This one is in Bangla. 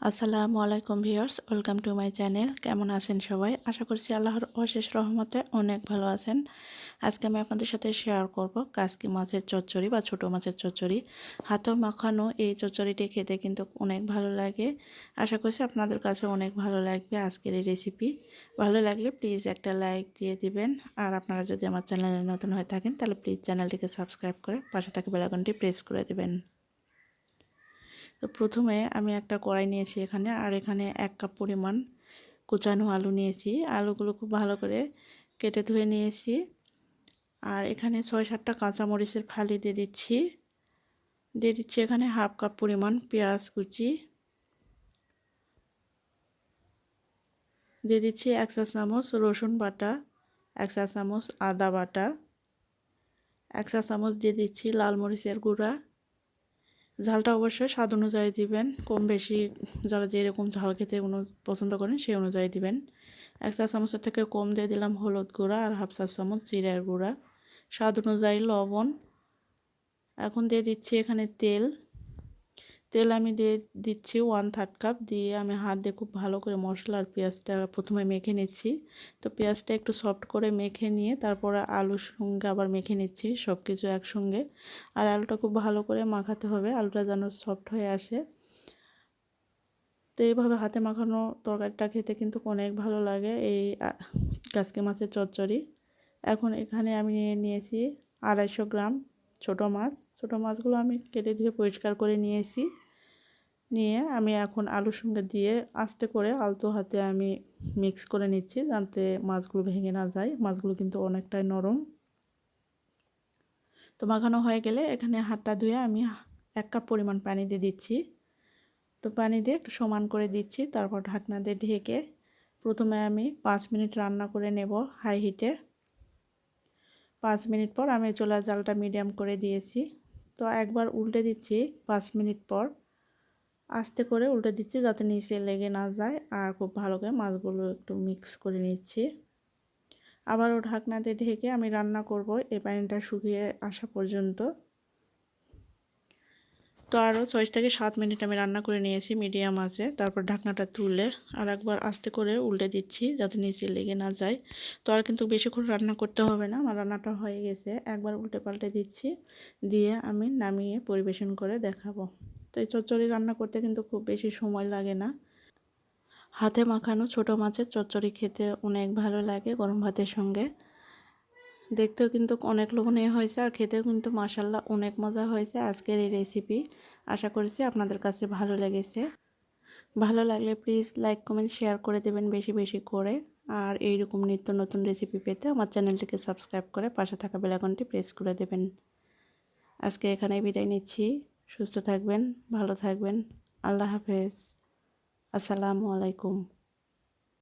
আসসালামু আলাইকুম viewers, welcome to my channel. কেমন আছেন সবাই? আশা করছি আল্লাহর অশেষ রহমতে অনেক ভালো আছেন। আজকে আমি আপনাদের সাথে শেয়ার করব কাসকি মাছের চচ্চড়ি বা ছোটো মাছের চচ্চড়ি। হাতেও মাখানো এই চচ্চড়িটি খেতে কিন্তু অনেক ভালো লাগে। আশা করছি আপনাদের কাছে অনেক ভালো লাগবে আজকের এই রেসিপি ভালো লাগলে প্লিজ একটা লাইক দিয়ে দিবেন। আর আপনারা যদি আমার চ্যানেলে নতুন হয়ে থাকেন, তাহলে প্লিজ চ্যানেলটিকে সাবস্ক্রাইব করে পাশে থাকা বেলাকনটি প্রেস করে দেবেন। তো প্রথমে আমি একটা কড়াই নিয়েছি এখানে, আর এখানে এক কাপ পরিমাণ কুচানো আলু নিয়েছি। আলুগুলো খুব ভালো করে কেটে ধুয়ে নিয়েছি। আর এখানে ছয় সাতটা কাঁচামরিচের ফালি দিয়ে দিচ্ছি। দিয়ে দিচ্ছি এখানে হাফ কাপ পরিমাণ পেঁয়াজ কুচি। দিয়ে দিচ্ছি এক চা চামচ রসুন বাটা, এক চা চামচ আদা বাটা, এক চা চামচ দিয়ে দিচ্ছি লাল মরিচের গুঁড়া ঝালটা অবশ্যই স্বাদ অনুযায়ী দিবেন। কম বেশি যারা যেরকম ঝাল খেতে পছন্দ করেন, সেই অনুযায়ী দিবেন। এক চা চামচের থেকে কম দিয়ে দিলাম হলুদ গুঁড়া আর হাফ চা চামচ জিরার গুঁড়া। স্বাদ অনুযায়ী লবণ। এখন দিয়ে দিচ্ছি এখানে তেল। তেল আমি দিয়ে দিচ্ছি ওয়ান থার্ড কাপ দিয়ে আমি হাত দিয়ে খুব ভালো করে মশলা আর পেঁয়াজটা প্রথমে মেখে নিচ্ছি। তো পেঁয়াজটা একটু সফট করে মেখে নিয়ে তারপরে আলুর সঙ্গে আবার মেখে নিচ্ছি সব কিছু একসঙ্গে। আর আলুটা খুব ভালো করে মাখাতে হবে, আলুটা যেন সফট হয়ে আসে। তো এইভাবে হাতে মাখানো তরকারিটা খেতে কিন্তু অনেক ভালো লাগে এই কাসকে মাছের চচ্চড়ি। এখন এখানে আমি নিয়ে নিয়েছি আড়াইশো গ্রাম ছোট মাছ। ছোট মাছগুলো আমি কেটে ধুয়ে পরিষ্কার করে নিয়েছি। নিয়ে আমি এখন আলুর সঙ্গে দিয়ে আস্তে করে আলতো হাতে আমি মিক্স করে নিচ্ছি যাতে মাছগুলো ভেঙে না যায়। মাছগুলো কিন্তু অনেকটাই নরম। তো মাখানো হয়ে গেলে এখানে হাতটা ধুয়ে আমি এক কাপ পরিমাণ পানি দিয়ে দিচ্ছি। তো পানি দিয়ে একটু সমান করে দিচ্ছি, তারপর ঢাকনা দিয়ে ঢেকে প্রথমে আমি পাঁচ মিনিট রান্না করে নেব হাই হিটে। পাঁচ মিনিট পর আমি চোলা জালটা মিডিয়াম করে দিয়েছি। তো একবার উল্টে দিচ্ছি পাঁচ মিনিট পর। আস্তে করে উল্টে দিচ্ছি যাতে নিচে লেগে না যায় আর খুব ভালো করে মাছগুলো একটু মিক্স করে নিচ্ছি। আবারও ঢাকনাতে ঢেকে আমি রান্না করব, এই পানিটা শুকিয়ে আসা পর্যন্ত। তো আরও ছয় থেকে সাত মিনিট আমি রান্না করে নিয়েছি মিডিয়াম আছে। তারপর ঢাকনাটা তুলে আর একবার আস্তে করে উল্টে দিচ্ছি যাতে নিচে লেগে না যায়। তো আর কিন্তু বেশিক্ষণ রান্না করতে হবে না, আমার রান্নাটা হয়ে গেছে। একবার উল্টে পাল্টে দিচ্ছি, দিয়ে আমি নামিয়ে পরিবেশন করে দেখাবো। তো এই চচ্চড়ি রান্না করতে কিন্তু খুব বেশি সময় লাগে না। হাতে মাখানো ছোট মাছের চচ্চড়ি খেতে অনেক ভালো লাগে গরম ভাতের সঙ্গে। দেখতেও কিন্তু অনেক লোভনীয় হয়েছে আর খেতেও কিন্তু মাসাল্লাহ অনেক মজা হয়েছে আজকের এই রেসিপি আশা করছি আপনাদের কাছে ভালো লেগেছে। ভালো লাগলে প্লিজ লাইক কমেন্ট শেয়ার করে দেবেন বেশি বেশি করে। আর এইরকম নিত্য নতুন রেসিপি পেতে আমার চ্যানেলটিকে সাবস্ক্রাইব করে পাশে থাকা বেলাকনটি প্রেস করে দেবেন। আজকে এখানেই বিদায় নিচ্ছি। সুস্থ থাকবেন, ভালো থাকবেন। আল্লাহ হাফেজ। আসসালামু আলাইকুম।